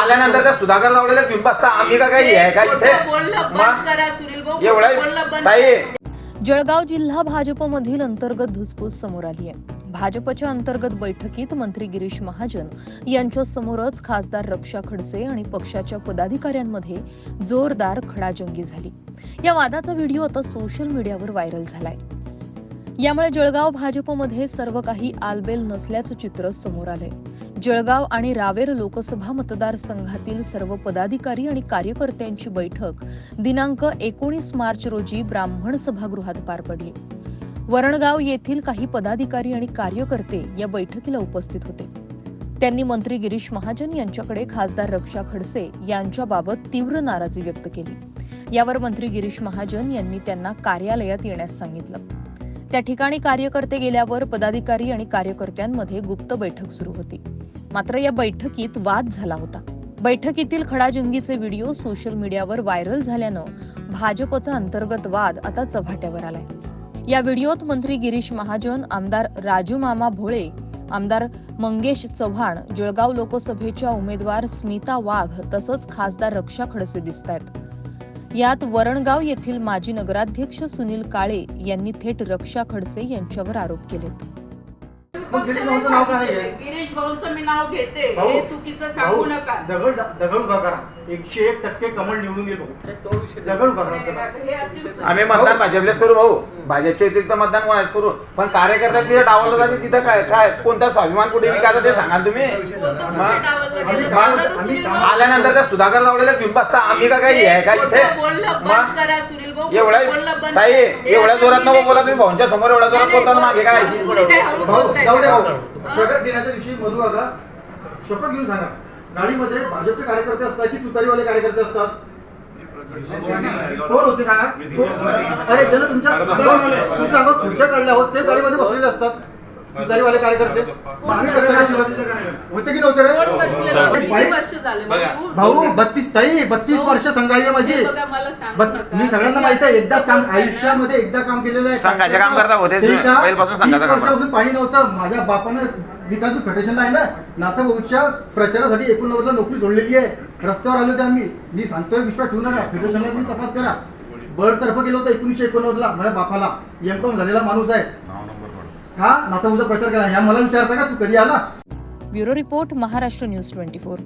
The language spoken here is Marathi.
आल्यानंतर त्या सुधाकर लावलेल्या घेऊन बसता आम्ही का काही आहे का इथे? बोलणं मग बंद करा सुनील भाऊ बोलणं एवढा ताई. जळगाव जिल्हा भाजपमधील अंतर्गत धुसफूस समोर आली आहे. भाजपच्या अंतर्गत बैठकीत मंत्री गिरीश महाजन यांच्या समोरच खासदार रक्षा खडसे आणि पक्षाच्या पदाधिकाऱ्यांमध्ये जोरदार खडाजंगी झाली. या वादाचा व्हिडिओ आता सोशल मीडियावर व्हायरल झालाय. यामुळे जळगाव भाजपमध्ये सर्व काही आलबेल नसल्याचं चित्र समोर आलंय. जळगाव आणि रावेर लोकसभा मतदारसंघातील सर्व पदाधिकारी आणि कार्यकर्त्यांची बैठक दिनांक एकोणीस मार्च रोजी ब्राह्मण सभागृहात पार पडली. वरणगाव येथील काही पदाधिकारी आणि कार्यकर्ते या बैठकीला उपस्थित होते. त्यांनी मंत्री गिरीश महाजन यांच्याकडे खासदार रक्षा खडसे यांच्याबाबत तीव्र नाराजी व्यक्त केली. यावर मंत्री गिरीश महाजन यांनी त्यांना कार्यालयात येण्यास सांगितलं. त्या ठिकाणी कार्यकर्ते गेल्यावर पदाधिकारी आणि कार्यकर्त्यांमध्ये गुप्त बैठक सुरू होती. मात्र या बैठकीत वाद झाला होता. बैठकीतील खडाजंगीचे व्हिडिओ सोशल मीडियावर व्हायरल झाल्यानं भाजपचा अंतर्गत वाद आता चव्हाट्यावर आलाय. या व्हिडिओत मंत्री गिरीश महाजन आमदार राजू मामा भोळे आमदार मंगेश चव्हाण जळगाव लोकसभेच्या उमेदवार स्मिता वाघ तसंच खासदार रक्षा खडसे दिसत आहेत यात वरणगाव येथील माजी नगराध्यक्ष सुनील काळे यांनी थेट रक्षा खडसे यांच्यावर आरोप केलेत. मग गिरीश भाऊचं नाव काय आहे? गिरीश भाऊचं मी नाव घेते. भाऊ, हे चुकीचं सांगू भाऊ, नका. दगड दगड उभा करा. एकशे एक टक्के कमळ निवडून येईल भाऊ दगड उभा करा. हे अतिउत्तम. आम्ही मतदान भाजपलेच करू भाऊ. भाजपच्या व्यतिरिक्त मतदान कोणाच करू. पण कार्यकर्ता तिथे डावलं जाते तिथं काय काय कोणता स्वाभिमान कुठे विकायचा ते सांगा तुम्ही? कोणतं मग- कुठे डावललं आम्ही गेलं? काम- सांगा तो आम्ही सुनील काम- भाऊ. आल्यानंतर त्या सुधाकर लावलेल्या घेऊन बसता. आम्ही का काही आहे का इथे? कोणतं बोलणं बंद मग करा सुनील भाऊ? एवढ्या बोलणं बंद ताई करा. हे एवढ्या जोरात नको बोला तुम्ही भाऊंच्या समोर एवढ्या जोरात बोलताना मागे काय? तुम्ही काय हळू भाऊ बोलताय? जाऊ प्रगट दिनाच्या दिवशी मधू आता शपथ घेऊन सांगा. गाडीमध्ये भाजपचे कार्यकर्ते असतात की तुतारीवाले कार्यकर्ते असतात? कोण होते सांगा? अरे ज्याला तुमच्या तुमच्या अंगावर खुर्च्या काढल्या आहोत ते गाडीमध्ये बसलेले असतात. तुतारीवाले कार्यकर्ते? होते की नव्हते? रे? किती वर्ष झाले? भाऊ? बत्तीस ताई बत्तीस वर्ष संघाई आहे माझी. बघा मला सांगू बत- नका. मी सगळ्यांना माहीत आहे एकदा काम आयुष्यामध्ये एकदा काम केलेलं आहे. संघाचे काम करता होते, वर्षापासून पाणी नव्हतं. माझ्या बापानं विकास फेडरेशनला आहे ना नाथा भाऊच्या प्रचारासाठी एकोणनव्वदला नोकरी सोडलेली आहे. रस्त्यावर आले होते आम्ही. मी सांगतोय विश्वास ठेवू नका फेडरेशनला तुम्ही तपास करा. बळतर्फ गेलो होतं एकोणीसशे एकोणनव्वदला माझ्या बापाला. एम कॉम झालेला माणूस आहे. का नाथा प्रचार केला. या मला विचारता का तू कधी आला? Bureau report Maharashtra news twenty four.